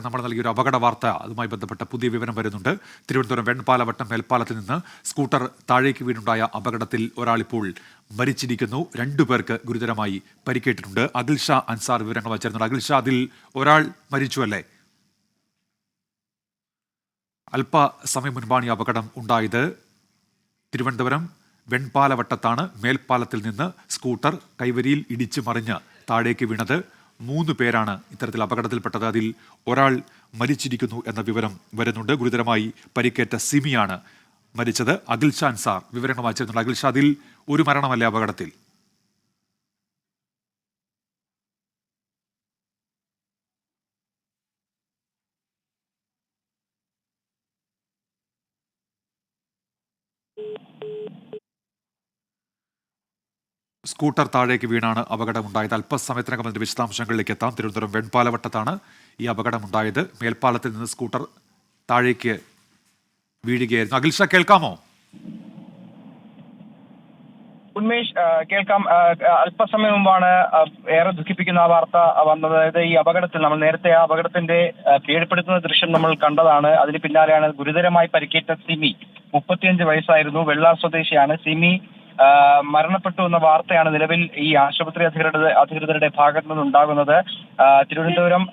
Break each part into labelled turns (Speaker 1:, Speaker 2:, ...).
Speaker 1: നമ്മൾ നൽകിയ ഒരു അപകട വാർത്ത അതുമായി ബന്ധപ്പെട്ട പുതിയ വിവരം വരുന്നുണ്ട്. തിരുവനന്തപുരം വെൺപാലവട്ടം മേൽപ്പാലത്തിൽ നിന്ന് സ്കൂട്ടർ താഴേക്ക് വീണുണ്ടായ അപകടത്തിൽ ഒരാളിപ്പോൾ മരിച്ചിരിക്കുന്നു. രണ്ടുപേർക്ക് ഗുരുതരമായി പരിക്കേറ്റിട്ടുണ്ട്. അഖിൽ ഷാ അൻസാർ വിവരങ്ങൾ വച്ചിരുന്നുണ്ട് അഖിൽ ഷാ അതിൽ ഒരാൾ മരിച്ചു അല്ലേ? അല്പസമയം മുൻപാണ് ഈ അപകടം ഉണ്ടായത്. തിരുവനന്തപുരം വെൺപാലവട്ടത്താണ് മേൽപ്പാലത്തിൽ നിന്ന് സ്കൂട്ടർ കൈവരിയിൽ ഇടിച്ചു മറിഞ്ഞ് താഴേക്ക് വീണത്. മൂന്ന് പേരാണ് ഇത്തരത്തിൽ അപകടത്തിൽപ്പെട്ടത്. അതിൽ ഒരാൾ മരിച്ചിരിക്കുന്നു എന്ന വിവരം വരുന്നുണ്ട്. ഗുരുതരമായി പരിക്കേറ്റ സിമിയാണ് മരിച്ചത്. അഖിൽ ഷാൻ സാർ വിവരങ്ങൾ വായിച്ചിരുന്നുണ്ട് അഖിൽ ഷാ അതിൽ ഒരു മരണമല്ലേ അപകടത്തിൽ? സ്കൂട്ടർ താഴേക്ക് വീണാണ് അപകടമുണ്ടായത്. അല്പസമയത്തിനകം അതിന്റെ വിശദാംശങ്ങളിലേക്ക് എത്താം. തിരുവനന്തപുരം വെൺപാലവട്ടത്താണ് ഈ അപകടമുണ്ടായത്. മേൽപ്പാലത്തിൽ നിന്ന് സ്കൂട്ടർ താഴേക്ക് വീഴുകയായിരുന്നു. അഖിൽഷ കേൾക്കാമോ?
Speaker 2: ഉന്മേഷ് കേൾക്കാം. അല്പസമയം മുമ്പാണ് ഏറെ ദുഃഖിപ്പിക്കുന്ന ആ വാർത്ത വന്നത്. അതായത് ഈ അപകടത്തിൽ നമ്മൾ നേരത്തെ ആ അപകടത്തിന്റെ കീഴ്പ്പെടുത്തുന്ന ദൃശ്യം നമ്മൾ കണ്ടതാണ്. അതിന് പിന്നാലെയാണ് ഗുരുതരമായി പരിക്കേറ്റ സിമി. മുപ്പത്തിയഞ്ച് വയസ്സായിരുന്നു. വെള്ളാർ സ്വദേശിയാണ് സിമി. മരണപ്പെട്ടു എന്ന വാർത്തയാണ് നിലവിൽ ഈ ആശുപത്രി അധികൃതരുടെ അധികൃതരുടെ ഭാഗത്തു നിന്നുണ്ടാകുന്നത്. തിരുവനന്തപുരം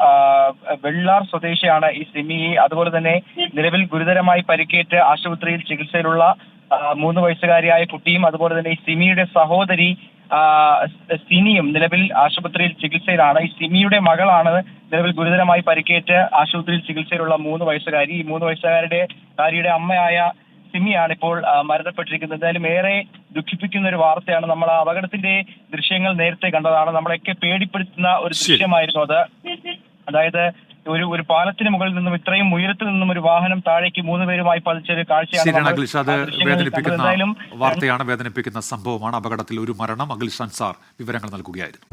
Speaker 2: വെള്ളാർ സ്വദേശിയാണ് ഈ സിമി. അതുപോലെ തന്നെ നിലവിൽ ഗുരുതരമായി പരിക്കേറ്റ് ആശുപത്രിയിൽ ചികിത്സയിലുള്ള മൂന്ന് വയസ്സുകാരിയായ കുട്ടിയും അതുപോലെ തന്നെ ഈ സിമിയുടെ സഹോദരി സിനിയും നിലവിൽ ആശുപത്രിയിൽ ചികിത്സയിലാണ്. ഈ സിമിയുടെ മകളാണ് നിലവിൽ ഗുരുതരമായി പരിക്കേറ്റ് ആശുപത്രിയിൽ ചികിത്സയിലുള്ള മൂന്ന് വയസ്സുകാരി. ഈ മൂന്ന് വയസ്സുകാരുടെ കാരിയുടെ അമ്മയായ സിമിയാണ് ഇപ്പോൾ മരണപ്പെട്ടിരിക്കുന്നത്. എന്തായാലും ഏറെ ദുഃഖിപ്പിക്കുന്ന ഒരു വാർത്തയാണ് നമ്മൾ ആ അപകടത്തിന്റെ ദൃശ്യങ്ങൾ നേരത്തെ കണ്ടതാണ്. നമ്മളെയൊക്കെ പേടിപ്പെടുത്തുന്ന ഒരു ദൃശ്യമായിരുന്നു അത്. അതായത് ഒരു ഒരു പാലത്തിന് മുകളിൽ നിന്നും ഇത്രയും ഉയരത്തിൽ നിന്നും ഒരു വാഹനം താഴേക്ക് മൂന്ന് പേരുമായി പതിച്ച ഒരു കാഴ്ചയാണ്
Speaker 1: അത്. വേദനിപ്പിക്കുന്ന വാർത്തയാണ് വേദനിപ്പിക്കുന്ന സംഭവമാണ് അപകടത്തിൽ ഒരു മരണം. അഖിൽ അൻസാർ സാർ വിവരങ്ങൾ നൽകുകയായിരുന്നു.